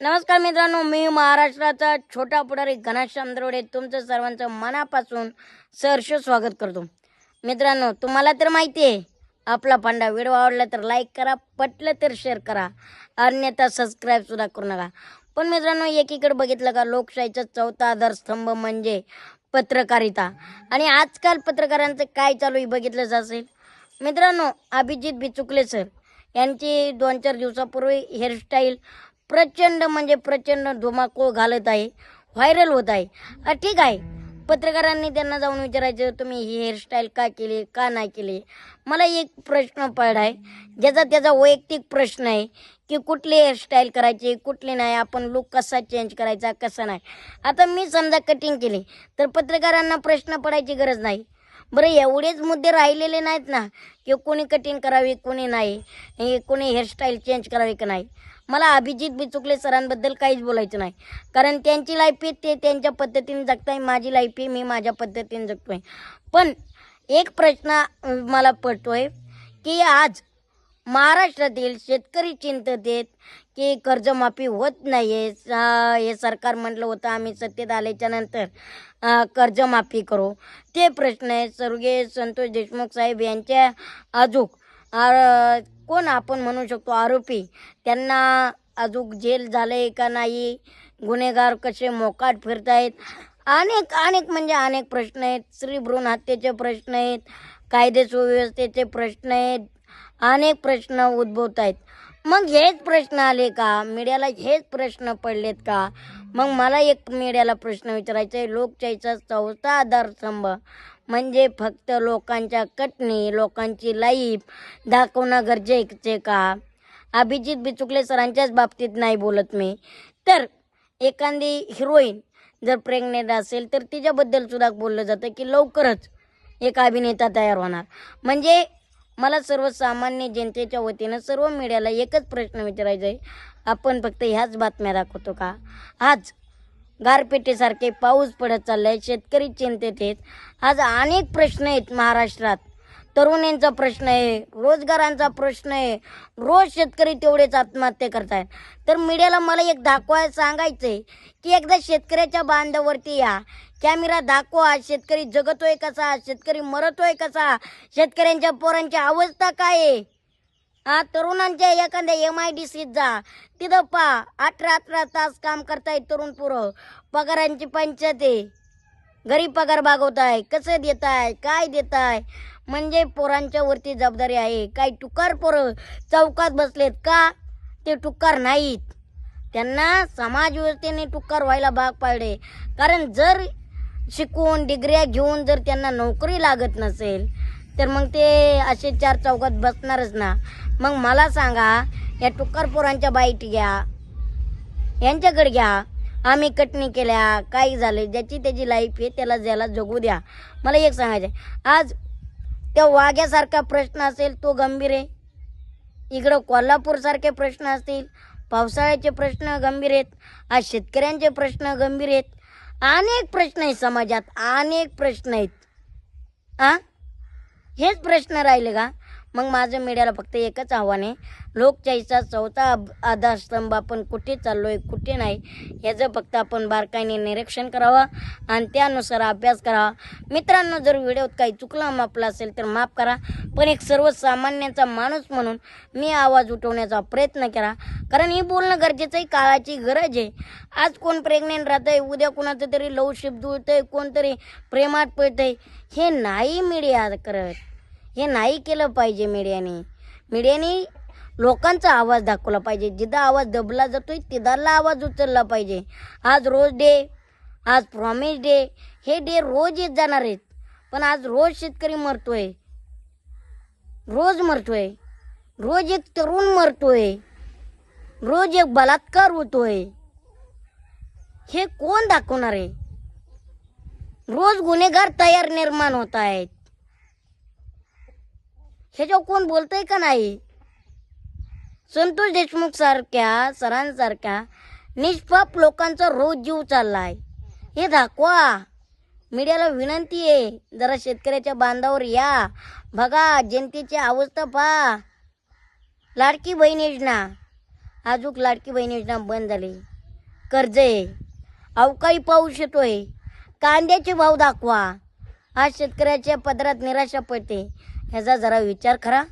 नमस्कार मित्रांनो मी महाराष्ट्राचा छोटा पुढारी घनश्याम द्रोडे तुमचं सर्वांचं मनापासून सहर्ष स्वागत करतो. मित्रांनो तुम्हाला तर माहिती आहे आपला पांडा व्हिडिओ आवडला तर लाईक करा पटलं तर शेअर करा अन्यथा सबस्क्राईबसुद्धा करू नका. पण मित्रांनो एकीकडे बघितलं का लोकशाहीचा चौथा आधारस्तंभ म्हणजे पत्रकारिता. आणि आजकाल पत्रकारांचं काय चालू आहे बघितलंच असेल मित्रांनो अभिजित बिचुकले सर यांची दोन चार दिवसापूर्वी हेअरस्टाईल प्रचंड म्हणजे प्रचंड धुमाकूळ घालत आहे व्हायरल होत आहे. अ, ठीक आहे. पत्रकारांनी त्यांना जाऊन विचारायचं तुम्ही ही हेअरस्टाईल का केली का नाही केली? मला एक प्रश्न पडला आहे. ज्याचा त्याचा वैयक्तिक प्रश्न आहे की कुठली हेअरस्टाईल करायची कुठली नाही आपण लुक कसा चेंज करायचा कसा नाही? आता मी समजा कटिंग केली तर पत्रकारांना प्रश्न पडायची गरज नाही. बरं एवढेच मुद्दे राहिलेले नाहीत ना की कोणी कटिंग करावी कोणी नाही हे कोणी हेअरस्टाईल चेंज करावी का नाही. मला अभिजित बिचुकले सरांबद्दल काहीच बोलायचं नाही. कारण त्यांची लाईफ आहे ते त्यांच्या पद्धतीने जगताय माझी लाईफ आहे मी माझ्या पद्धतीने जगतोय. पण एक प्रश्न मला पडतोय की आज महाराष्ट्रातील शेतकरी चिंतित आहेत की कर्जमाफी होत नाही. आहे हे सरकार म्हटलं होतं आम्ही सत्तेत आल्याच्यानंतर कर्जमाफी करू. ते प्रश्न आहे. स्वर्गीय संतोष देशमुख साहेब यांच्या अजूक कोण आपण म्हणू शकतो आरोपी? त्यांना अजूक जेल झालंय का नाही? गुन्हेगार कसे मोकाट फिरतायत? अनेक अनेक म्हणजे अनेक प्रश्न आहेत. स्त्री भ्रूण हत्येचे प्रश्न आहेत. कायदे सुव्यवस्थेचे प्रश्न आहेत. अनेक प्रश्न उद्भवत आहेत मग हेच प्रश्न आले का? मीडियाला हेच प्रश्न पडलेत का? मग मला एक मीडियाला प्रश्न विचारायचा आहे लोकशाहीचा चौथा आधारस्तंभ म्हणजे फक्त लोकांच्या कटणी लोकांची लाईफ दाखवणं गरजेचे का? अभिजित बिचुकले सरांच्याच बाबतीत नाही बोलत मी. तर एखादी हिरोईन जर प्रेग्नेंट असेल तर तिच्याबद्दल सुद्धा बोललं जातं की लवकरच एक अभिनेता तयार होणार. म्हणजे मला सर्वसामान्य जनतेच्या वतीनं सर्व मीडियाला एकच प्रश्न विचारायचा आहे. आपण फक्त ह्याच बातम्या दाखवतो का? आज गारपेटीसारखे पाऊस पडत चाललाय शेतकरी चिंतेत आहेत. आज अनेक प्रश्न आहेत महाराष्ट्रात. तरुणांचा प्रश्न आहे रोजगारांचा प्रश्न आहे. रोज शेतकरी तेवढेच आत्महत्या करतायत. तर मीडियाला मला एक दाखवायला सांगायचंय की एकदा शेतकऱ्याच्या बांधावरती या. कॅमेरा दाखवा शेतकरी जगतोय कसा शेतकरी मरतोय कसा शेतकऱ्यांच्या पोरांची अवस्था काय आहे? हा तरुणांच्या एखाद्या एम आय डी सीत जा. तिथं पा अठरा अठरा तास काम करताय तरुण पोरं. पगारांची पंचायत आहे. घरी पगार भागवताय कसं देताय काय देताय? म्हणजे पोरांच्या वरती जबाबदारी आहे. काही टुकार पोरं चौकात बसलेत का? ते टुकार नाहीत. त्यांना समाज व्यवस्थेने टुकार व्हायला भाग पाडले. कारण जर शिकून डिग्र्या घेऊन जर त्यांना नोकरी लागत नसेल तर मग ते असे चार चौकात बसणारच ना. मग मला सांगा या टुकरपोरांच्या बाईट घ्या यांच्याकडे घ्या. आम्ही कटणी केल्या काही झाले ज्याची त्याची लाईफ आहे त्याला ज्याला जगू द्या. मला एक सांगायचं आहे. आज त्या वाघ्यासारखा प्रश्न असेल तो गंभीर आहे. इकडं कोल्हापूरसारखे प्रश्न असतील पावसाळ्याचे प्रश्न गंभीर आहेत. आज शेतकऱ्यांचे प्रश्न गंभीर आहेत. अनेक प्रश्न आहेत समाजात अनेक प्रश्न आहेत. आ? हेच प्रश्न राहिले का? मग माझं मीडियाला फक्त एकच आव्हान आहे. लोकशाहीचा चौथा आधारस्तंभ आपण कुठे चाललो आहे कुठे नाही ह्याचं फक्त आपण बारकाईने निरीक्षण करावं आणि त्यानुसार अभ्यास करावा. मित्रांनो जर व्हिडिओत काही चुकला मापला असेल तर माफ करा. पण एक सर्वसामान्यांचा माणूस म्हणून मी आवाज उठवण्याचा प्रयत्न करा. कारण ही बोलणं गरजेचं आहे काळाची गरज आहे. आज कोण प्रेग्नेंट राहतंय उद्या कोणाचं तरी लवशिप जुळतंय कोणतरी प्रेमात पळतंय हे नाही मीडिया करत. हे नाही केलं पाहिजे मीडियाने. मीडियाने लोकांचा आवाज दाखवला पाहिजे. जिथं आवाज दबला जातोय तिथला आवाज उचलला पाहिजे. आज रोज डे आज प्रॉमिस डे हे डे रोज येत जाणार आहेत. पण आज रोज शेतकरी मरतोय. रोज मरतोय. रोज एक तरुण मरतोय. रोज एक बलात्कार होतोय. हे कोण दाखवणार आहे? रोज गुन्हेगार तयार निर्माण होत आहेत. ह्याच्यावर कोण बोलतंय का नाही? संतोष देशमुख सारख्या सरांसारख्या निष्पाप लोकांचा रोज जीव चाललाय. हे दाखवा. मीडियाला विनंती आहे जरा शेतकऱ्याच्या बांधावर या. बघा जनतेची अवस्था पहा. लाडकी बहीण योजना. आजूक लाडकी बहीण योजना बंद झाली. कर्ज आहे. अवकाळी पाऊस येतोय. कांद्याचे भाव दाखवा. आज शेतकऱ्याच्या पदरात निराशा पडते. ह्याचा जरा विचार करा.